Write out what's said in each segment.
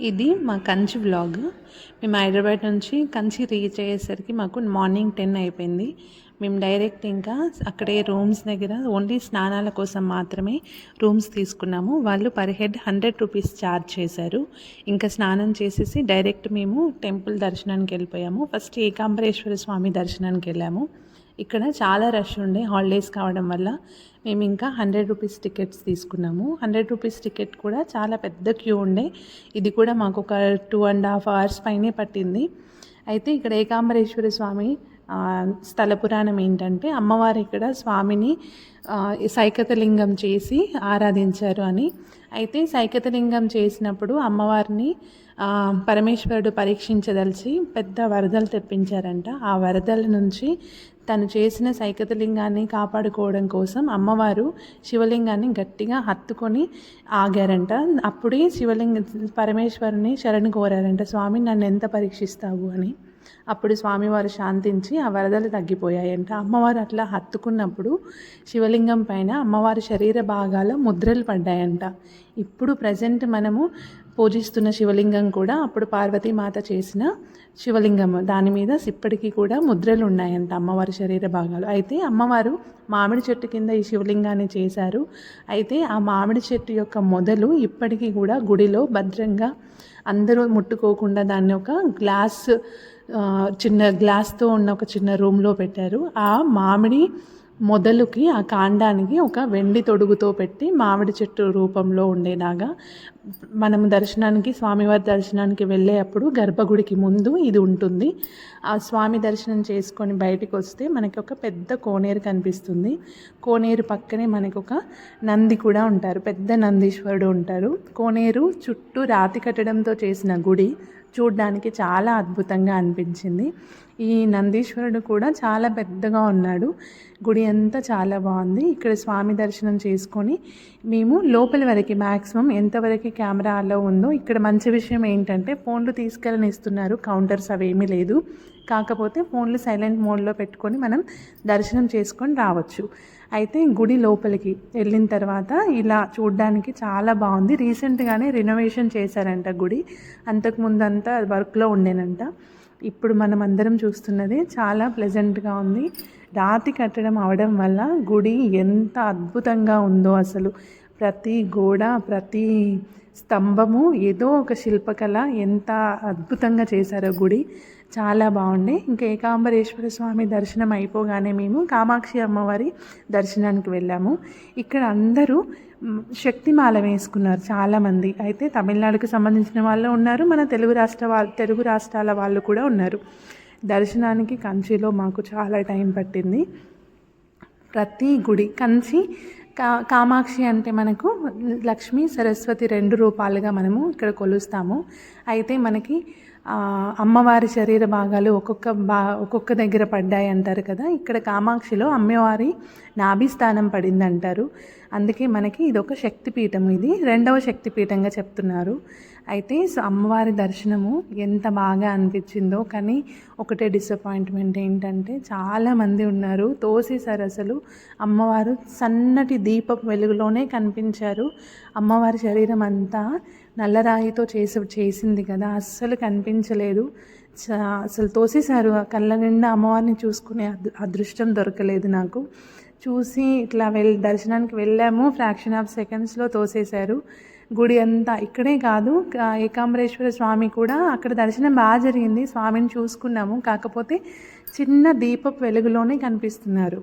ఇది మా కంచి వ్లాగ్ మేము హైదరాబాద్ నుంచి కంచి రీచ్ అయ్యేసరికి మాకు మార్నింగ్ టెన్ అయిపోయింది. మేము డైరెక్ట్ ఇంకా అక్కడే రూమ్స్ దగ్గర ఓన్లీ స్నానాల కోసం మాత్రమే రూమ్స్ తీసుకున్నాము. వాళ్ళు per head hundred rupees charge చేశారు. ఇంకా స్నానం చేసేసి డైరెక్ట్ మేము టెంపుల్ దర్శనానికి వెళ్ళిపోయాము. ఫస్ట్ ఏకాంబరేశ్వర స్వామి దర్శనానికి వెళ్ళాము. ఇక్కడ చాలా రష్ ఉండే హాలిడేస్ కావడం వల్ల మేము ఇంకా హండ్రెడ్ రూపీస్ టికెట్స్ తీసుకున్నాము. హండ్రెడ్ రూపీస్ టికెట్ కూడా చాలా పెద్ద క్యూ ఉండే. ఇది కూడా మాకు ఒక టూ అండ్ హాఫ్ అవర్స్ పైనే పట్టింది. అయితే ఇక్కడ ఏకాంబరేశ్వర స్వామి స్థల పురాణం ఏంటంటే అమ్మవారు ఇక్కడ స్వామిని సైకతలింగం చేసి ఆరాధించారు అని. అయితే సైకతలింగం చేసినప్పుడు అమ్మవారిని పరమేశ్వరుడు పరీక్షించదలిచి పెద్ద వరదలు తెప్పించారంట. ఆ వరదల నుంచి తను చేసిన సైకతలింగాన్ని కాపాడుకోవడం కోసం అమ్మవారు శివలింగాన్ని గట్టిగా హత్తుకొని ఆగారంట. అప్పుడే శివలింగ పరమేశ్వరుని శరణు కోరారంట స్వామి నన్ను ఎంత పరీక్షిస్తావు? అని. అప్పుడు స్వామివారు శాంతించి ఆ వరదలు తగ్గిపోయాయంట. అమ్మవారు అట్లా హత్తుకున్నప్పుడు శివలింగం పైన అమ్మవారి శరీర భాగాల ముద్రలు పడ్డాయంట. ఇప్పుడు ప్రజెంట్ మనము పూజిస్తున్న శివలింగం కూడా అప్పుడు పార్వతీమాత చేసిన శివలింగం. దాని మీద ఇప్పటికీ కూడా ముద్రలు ఉన్నాయంట అమ్మవారి శరీర భాగాలు. అయితే అమ్మవారు మామిడి చెట్టు కింద ఈ శివలింగాన్ని చేశారు. అయితే ఆ మామిడి చెట్టు యొక్క మొదలు ఇప్పటికీ కూడా గుడిలో భద్రంగా అందరూ ముట్టుకోకుండా దాన్ని ఒక గ్లాస్ చిన్న గ్లాస్తో ఉన్న ఒక చిన్న రూమ్లో పెట్టారు. ఆ మామిడి మొదలుకి ఆ కాండానికి ఒక వెండి తొడుగుతో పెట్టి మామిడి చెట్టు రూపంలో ఉండేలాగా మనం దర్శనానికి స్వామివారి దర్శనానికి వెళ్ళేటప్పుడు గర్భగుడికి ముందు ఇది ఉంటుంది. ఆ స్వామి దర్శనం చేసుకొని బయటికి వస్తే మనకి ఒక పెద్ద కోనేరు కనిపిస్తుంది. కోనేరు పక్కనే మనకు ఒక నంది కూడా ఉంటారు. పెద్ద నందీశ్వరుడు ఉంటారు. కోనేరు చుట్టూ రాతి కట్టడంతో చేసిన గుడి. చూడ్డానికి చాలా అద్భుతంగా అనిపించింది. ఈ నందీశ్వరుడు కూడా చాలా పెద్దగా ఉన్నాడు. గుడి అంతా చాలా బాగుంది. ఇక్కడ స్వామి దర్శనం చేసుకొని మేము లోపల వరకు మ్యాక్సిమం ఎంతవరకు కెమెరా అలో ఉందో ఇక్కడ మంచి విషయం ఏంటంటే ఫోన్లు తీసుకెళ్ళని ఇస్తున్నారు. కౌంటర్స్ అవేమీ లేదు. కాకపోతే ఫోన్లు సైలెంట్ మోడ్లో పెట్టుకొని మనం దర్శనం చేసుకొని రావచ్చు. అయితే గుడి లోపలికి వెళ్ళిన తర్వాత ఇలా చూడడానికి చాలా బాగుంది. రీసెంట్గానే రినోవేషన్ చేశారంట గుడి. అంతకుముందు అంతా వర్క్లో ఉండేనంట. ఇప్పుడు మనం అందరం చూస్తున్నది చాలా ప్లెజెంట్గా ఉంది. రాతి కట్టడం అవడం వల్ల గుడి ఎంత అద్భుతంగా ఉందో అసలు. ప్రతి గోడ ప్రతి స్తంభము ఏదో ఒక శిల్పకళ ఎంత అద్భుతంగా చేశారో గుడి. చాలా బాగుండే. ఇంకా ఏకాంబరేశ్వర స్వామి దర్శనం అయిపోగానే మేము కామాక్షి అమ్మవారి దర్శనానికి వెళ్ళాము. ఇక్కడ అందరూ శక్తిమాల వేసుకున్నారు చాలామంది. అయితే తమిళనాడుకు సంబంధించిన వాళ్ళు ఉన్నారు మన తెలుగు రాష్ట్ర వాళ్ళ తెలుగు రాష్ట్రాల వాళ్ళు కూడా ఉన్నారు. దర్శనానికి కంచిలో మాకు చాలా టైం పట్టింది. ప్రతి గుడి కంచి కా కామాక్షి అంటే మనకు లక్ష్మి సరస్వతి రెండు రూపాలుగా మనము ఇక్కడ కొలుస్తాము. అయితే మనకి అమ్మవారి శరీర భాగాలు ఒక్కొక్క బా ఒక్కొక్క దగ్గర పడ్డాయి అంటారు కదా. ఇక్కడ కామాక్షిలో అమ్మవారి నాభిస్థానం పడింది అంటారు అందుకే మనకి ఇది ఒక శక్తిపీఠం ఇది. రెండవ శక్తిపీఠంగా చెప్తున్నారు. అయితే సో అమ్మవారి దర్శనము ఎంత బాగా అనిపించిందో కానీ ఒకటే డిసప్పాయింట్మెంట్ ఏంటంటే చాలామంది ఉన్నారు. తోసేశారు అసలు. అమ్మవారు సన్నటి దీపం వెలుగులోనే కనిపించారు. అమ్మవారి శరీరం అంతా నల్లరాయితో చేసి చేసింది కదా అస్సలు కనిపించలేదు. అసలు తోసేశారు. ఆ కళ్ళ నిండా అమ్మవారిని చూసుకునే అదృష్టం దొరకలేదు నాకు. చూసి ఇట్లా వెళ్ దర్శనానికి వెళ్ళాము. ఫ్రాక్షన్ ఆఫ్ సెకండ్స్లో తోసేశారు. గుడి అంతా ఇక్కడే కాదు. ఏకాంబరేశ్వర స్వామి కూడా అక్కడ దర్శనం బాగా జరిగింది. స్వామిని చూసుకున్నాము. కాకపోతే చిన్న దీపపు వెలుగులోనే కనిపిస్తున్నారు.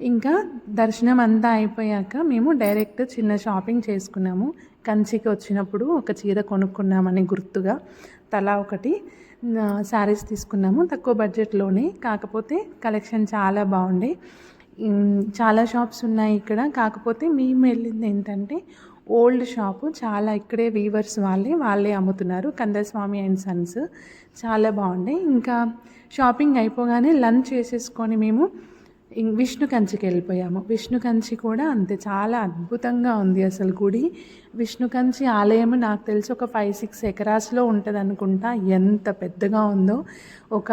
ఇంకా దర్శనం అంతా అయిపోయాక మేము డైరెక్ట్ చిన్న షాపింగ్ చేసుకున్నాము. కంచికి వచ్చినప్పుడు ఒక చీర కొనుక్కున్నామని గుర్తుగా. తలా ఒకటి శారీస్ తీసుకున్నాము. తక్కువ బడ్జెట్లోనే. కాకపోతే కలెక్షన్ చాలా బాగుండే. చాలా షాప్స్ ఉన్నాయి ఇక్కడ. కాకపోతే మేము వెళ్ళింది ఏంటంటే ఓల్డ్ షాపు. చాలా ఇక్కడే వీవర్స్ వాళ్ళే వాళ్ళే అమ్ముతున్నారు. Kandaswamy and sons. చాలా బాగుండే. ఇంకా షాపింగ్ అయిపోగానే లంచ్ చేసేసుకొని మేము విష్ణు కంచికి వెళ్ళిపోయాము. విష్ణు కంచి కూడా అంతే చాలా అద్భుతంగా ఉంది అసలు గుడి. విష్ణు కంచి ఆలయం నాకు తెలిసి ఒక ఫైవ్ సిక్స్ ఎకరాస్లో ఉంటుంది అనుకుంటా. ఎంత పెద్దగా ఉందో. ఒక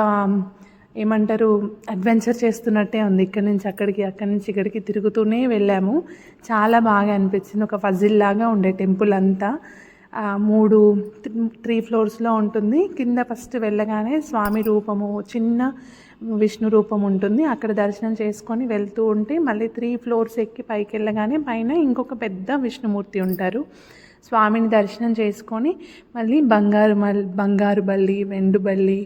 ఏమంటారు అడ్వెంచర్ చేస్తున్నట్టే ఉంది. ఇక్కడి నుంచి అక్కడికి అక్కడి నుంచి ఇక్కడికి తిరుగుతూనే వెళ్ళాము. చాలా బాగా అనిపించింది. ఒక ఫజిల్ లాగా ఉండే టెంపుల్ అంతా. మూడు త్రీ ఫ్లోర్స్లో ఉంటుంది. కింద ఫస్ట్ వెళ్ళగానే స్వామి రూపము చిన్న విష్ణు రూపం ఉంటుంది. అక్కడ దర్శనం చేసుకొని వెళ్తూ ఉంటే మళ్ళీ త్రీ ఫ్లోర్స్ ఎక్కి పైకి వెళ్ళగానే పైన ఇంకొక పెద్ద విష్ణుమూర్తి ఉంటారు. స్వామిని దర్శనం చేసుకొని మళ్ళీ బంగారు మల్ బంగారు బల్లి వెండు బల్లి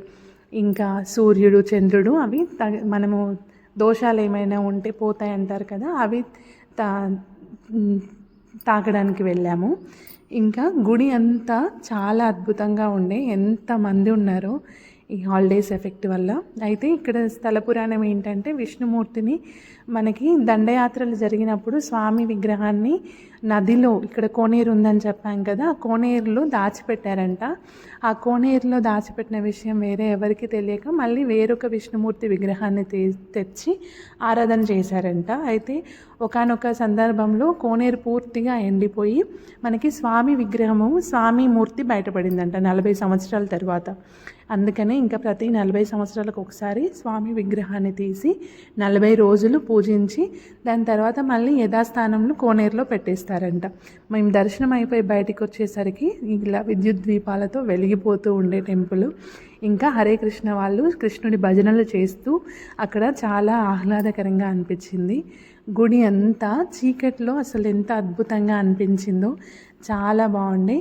ఇంకా సూర్యుడు చంద్రుడు అవి తగ మనము దోషాలు ఏమైనా ఉంటే పోతాయి అంటారు కదా అవి తా తాగడానికి వెళ్ళాము. ఇంకా గుడి అంతా చాలా అద్భుతంగా ఉండే. ఎంతమంది ఉన్నారో ఈ హాలిడేస్ ఎఫెక్ట్ వల్ల. అయితే ఇక్కడ స్థల పురాణం ఏంటంటే విష్ణుమూర్తిని మనకి దండయాత్రలు జరిగినప్పుడు స్వామి విగ్రహాన్ని నదిలో ఇక్కడ కోనేరు ఉందని చెప్పాం కదా ఆ కోనేరులో దాచిపెట్టారంట. ఆ కోనేరులో దాచిపెట్టిన విషయం వేరే ఎవరికి తెలియక మళ్ళీ వేరొక విష్ణుమూర్తి విగ్రహాన్ని తె తెచ్చి ఆరాధన చేశారంట. అయితే ఒకానొక సందర్భంలో కోనేరు పూర్తిగా ఎండిపోయి మనకి స్వామి విగ్రహము స్వామి మూర్తి బయటపడిందంట నలభై సంవత్సరాల తర్వాత. అందుకనే ఇంకా ప్రతి నలభై సంవత్సరాలకు ఒకసారి స్వామి విగ్రహాన్ని తీసి నలభై రోజులు పూజించి దాని తర్వాత మళ్ళీ యథాస్థానంలో కోనేరులో చేశారంట. మేము దర్శనం అయిపోయి బయటికి వచ్చేసరికి ఇలా విద్యుత్ దీపాలతో వెలిగిపోతూ ఉండే టెంపుల్. ఇంకా హరే కృష్ణ వాళ్ళు కృష్ణుడి భజనలు చేస్తూ అక్కడ చాలా ఆహ్లాదకరంగా అనిపించింది. గుడి అంతా చీకట్లో అసలు ఎంత అద్భుతంగా అనిపించిందో చాలా బాగుండే.